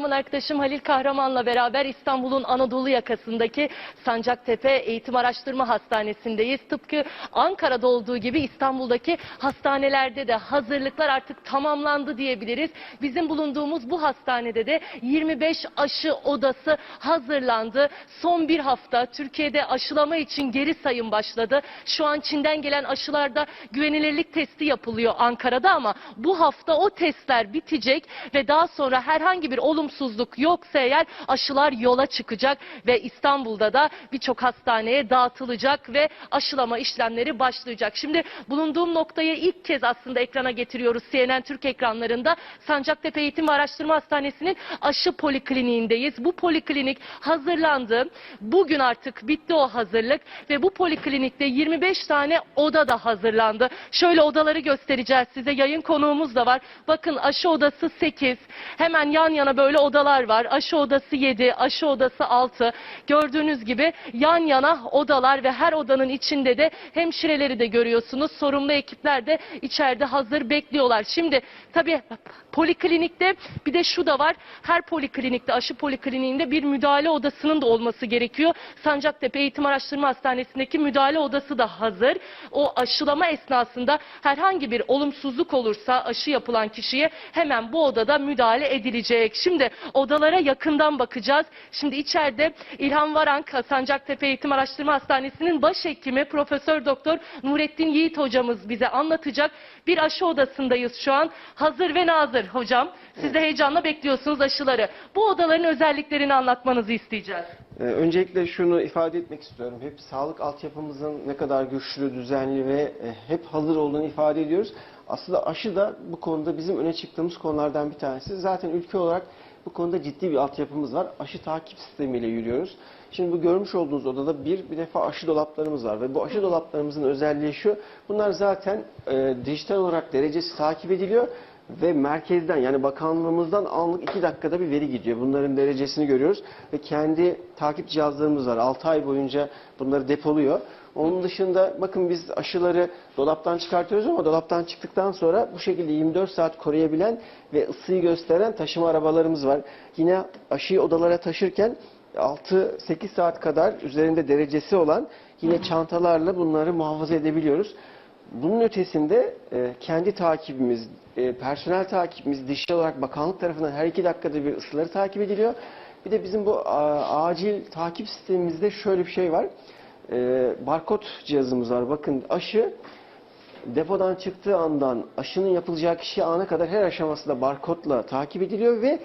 kameraman arkadaşım Halil Kahraman'la beraber İstanbul'un Anadolu yakasındaki Sancaktepe Eğitim Araştırma Hastanesi'ndeyiz. Tıpkı Ankara'da olduğu gibi İstanbul'daki hastanelerde de hazırlıklar artık tamamlandı diyebiliriz. Bizim bulunduğumuz bu hastanede de 25 aşı odası hazırlandı. Son bir hafta Türkiye'de aşılama için geri sayım başladı. Şu an Çin'den gelen aşılarda güvenilirlik testi yapılıyor Ankara'da ama bu hafta o testler bitecek ve daha sonra herhangi bir olumsuzluk yoksa eğer aşılar yola çıkacak ve İstanbul'da da birçok hastaneye dağıtılacak ve aşılama işlemleri başlayacak. Şimdi bulunduğum noktayı ilk kez aslında ekrana getiriyoruz CNN Türk ekranlarında. Sancaktepe Eğitim ve Araştırma Hastanesi'nin aşı polikliniğindeyiz. Bu poliklinik hazırlandı. Bugün artık bitti o hazırlık ve bu poliklinikte 25 tane oda da hazırlandı. Şöyle odaları göstereceğiz size. Yayın konuğumuz da var. Bakın aşı odası 8. Hemen yan yana böyle odalar var. Aşı odası 7, aşı odası 6. Gördüğünüz gibi yan yana odalar ve her odanın içinde de hemşireleri de görüyorsunuz. Sorumlu ekipler de içeride hazır bekliyorlar. Şimdi tabii poliklinikte bir de şu da var. Her poliklinikte aşı polikliniğinde bir müdahale odasının da olması gerekiyor. Sancaktepe Eğitim Araştırma Hastanesi'ndeki müdahale odası da hazır. O aşılama esnasında herhangi bir olumsuzluk olursa aşı yapılan kişiye hemen bu odada müdahale edilecek. Şimdi odalara yakından bakacağız. Şimdi içeride İlhan Varank Sancaktepe Eğitim Araştırma Hastanesi'nin başhekimi Profesör Doktor Nurettin Yiğit hocamız bize anlatacak. Bir aşı odasındayız şu an. Hazır ve nazır hocam. Siz de heyecanla bekliyorsunuz aşıları. Bu odaların özelliklerini anlatmanızı isteyeceğiz. Ee, Öncelikle şunu ifade etmek istiyorum. Hep sağlık altyapımızın ne kadar güçlü, düzenli ve e, hep hazır olduğunu ifade ediyoruz. Aslında aşı da bu konuda bizim öne çıktığımız konulardan bir tanesi. Zaten ülke olarak bu konuda ciddi bir altyapımız var. Aşı takip sistemiyle yürüyoruz. Şimdi bu görmüş olduğunuz odada bir bir defa aşı dolaplarımız var ve bu aşı dolaplarımızın özelliği şu. Bunlar zaten e, dijital olarak derecesi takip ediliyor ve merkezden yani bakanlığımızdan anlık 2 dakikada bir veri gidiyor. Bunların derecesini görüyoruz ve kendi takip cihazlarımız var. 6 ay boyunca bunları depoluyor. Onun dışında bakın biz aşıları dolaptan çıkartıyoruz ama dolaptan çıktıktan sonra bu şekilde 24 saat koruyabilen ve ısıyı gösteren taşıma arabalarımız var. Yine aşıyı odalara taşırken 6-8 saat kadar üzerinde derecesi olan yine çantalarla bunları muhafaza edebiliyoruz. Bunun ötesinde e, kendi takibimiz, e, personel takibimiz dijital olarak bakanlık tarafından her iki dakikada bir ısıları takip ediliyor. Bir de bizim bu a, acil takip sistemimizde şöyle bir şey var. E, barkod cihazımız var. Bakın aşı depodan çıktığı andan aşının yapılacağı kişi ana kadar her aşamasında barkodla takip ediliyor ve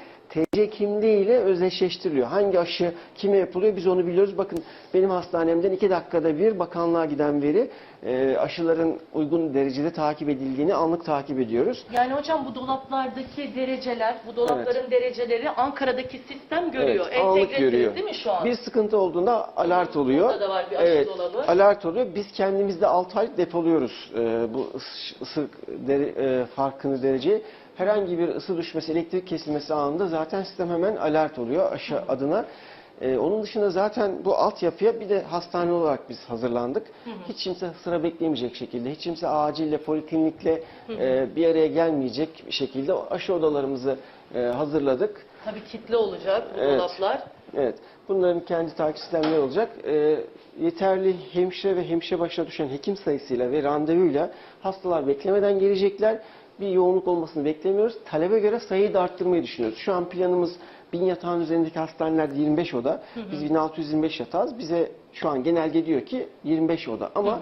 kimliğiyle özdeşleştiriliyor. Hangi aşı kime yapılıyor biz onu biliyoruz. Bakın benim hastanemden iki dakikada bir bakanlığa giden veri e, aşıların uygun derecede takip edildiğini anlık takip ediyoruz. Yani hocam bu dolaplardaki dereceler, bu dolapların dereceleri Ankara'daki sistem görüyor. Evet, anlık Entegresiniz görüyor. değil mi şu an? Bir sıkıntı olduğunda alert oluyor. Burada da var bir aşı evet, dolabı. alert oluyor. Biz kendimizde 6 ay depoluyoruz e, bu ısı, ısı dere- e, farkını dereceyi. Herhangi bir ısı düşmesi, elektrik kesilmesi anında zaten sistem hemen alert oluyor aşı adına. E, onun dışında zaten bu altyapıya bir de hastane olarak biz hazırlandık. Hiç kimse sıra beklemeyecek şekilde, hiç kimse acille, poliklinikle e, bir araya gelmeyecek şekilde aşı odalarımızı e, hazırladık. Tabii kitle olacak bu Evet. dolaplar. Evet. Bunların kendi takip sistemleri olacak. Ee, yeterli hemşire ve hemşire başına düşen hekim sayısıyla ve randevuyla hastalar beklemeden gelecekler. Bir yoğunluk olmasını beklemiyoruz. Talebe göre sayıyı da arttırmayı düşünüyoruz. Şu an planımız 1000 yatağın üzerindeki hastanelerde 25 oda. Biz 1625 yatağız. Bize şu an genelge diyor ki 25 oda. Ama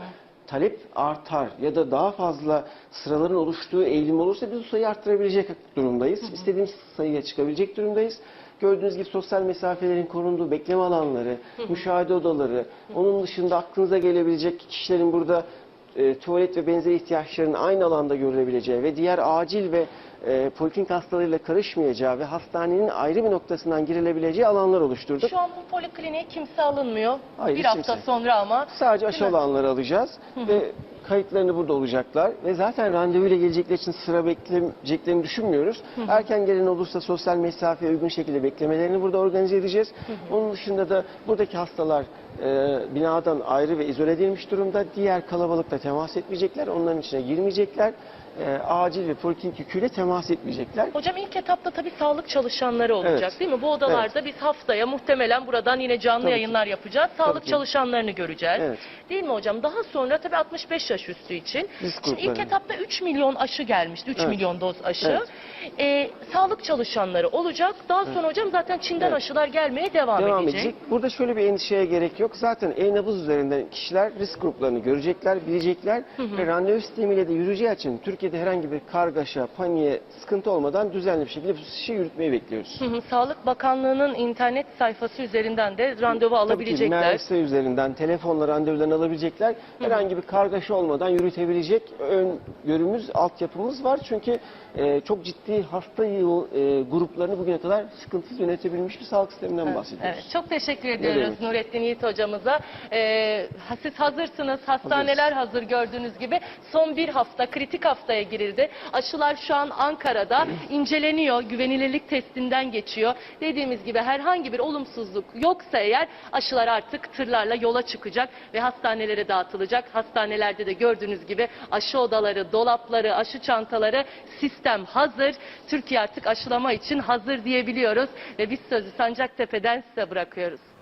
talep artar ya da daha fazla sıraların oluştuğu eğilim olursa biz bu sayıyı arttırabilecek durumdayız. İstediğimiz sayıya çıkabilecek durumdayız. Gördüğünüz gibi sosyal mesafelerin korunduğu bekleme alanları, müşahede odaları, onun dışında aklınıza gelebilecek kişilerin burada e, tuvalet ve benzeri ihtiyaçlarının aynı alanda görülebileceği ve diğer acil ve e, poliklinik hastalarıyla karışmayacağı ve hastanenin ayrı bir noktasından girilebileceği alanlar oluşturduk. Şu an bu polikliniğe kimse alınmıyor. Hayır, bir hiç hafta kimse. sonra ama. Sadece aşı alanları alacağız ve kayıtlarını burada olacaklar ve zaten randevuyla gelecekler için sıra beklemeyeceklerini düşünmüyoruz. Erken gelen olursa sosyal mesafeye uygun şekilde beklemelerini burada organize edeceğiz. Onun dışında da buradaki hastalar e, binadan ayrı ve izole edilmiş durumda. Diğer kalabalıkla temas etmeyecekler, onların içine girmeyecekler. E, acil ve poliklinik yüküyle temas etmeyecekler. Hocam ilk etapta tabii sağlık çalışanları olacak Evet. değil mi? Bu odalarda biz haftaya muhtemelen buradan yine canlı Tabii ki. yayınlar yapacağız. Sağlık ki. çalışanlarını göreceğiz. Evet. Değil mi hocam? Daha sonra tabii 65 yaş üstü için. Risk Şimdi ilk grupları. etapta 3 milyon aşı gelmişti. 3 Evet. milyon doz aşı. Ee, sağlık çalışanları olacak. Daha sonra hocam zaten Çin'den Evet. aşılar gelmeye devam, devam edecek. edecek. Burada şöyle bir endişeye gerek yok. Zaten e-nabız üzerinden kişiler risk gruplarını görecekler, bilecekler ve randevu sistemiyle de yürüyeceği için Türkiye'de herhangi bir kargaşa, paniğe, sıkıntı olmadan düzenli bir şekilde bu işi yürütmeyi bekliyoruz. Hı hı. Sağlık Bakanlığı'nın internet sayfası üzerinden de randevu alabilecekler. Tabii ki MRS üzerinden telefonla randevularını alabilecekler. Herhangi bir kargaşa olmadan yürütebilecek öngörümüz, altyapımız var. Çünkü e, çok ciddi hasta yığ- e, gruplarını bugüne kadar sıkıntısız yönetebilmiş bir sağlık sisteminden bahsediyoruz. Evet, çok teşekkür ediyoruz. Nurettin Yiğit hocamıza. Ha- siz hazırsınız, hastaneler hazır gördüğünüz gibi. Son bir hafta, kritik haftaya girildi. Aşılar şu an Ankara'da inceleniyor, güvenilirlik testinden geçiyor. Dediğimiz gibi herhangi bir olumsuzluk yoksa eğer aşılar artık tırlarla yola çıkacak ve hastanelere dağıtılacak. Hastanelerde de gördüğünüz gibi aşı odaları, dolapları, aşı çantaları, sistem hazır. Türkiye artık aşılama için hazır diyebiliyoruz ve biz sözü Sancaktepe'den size bırakıyoruz.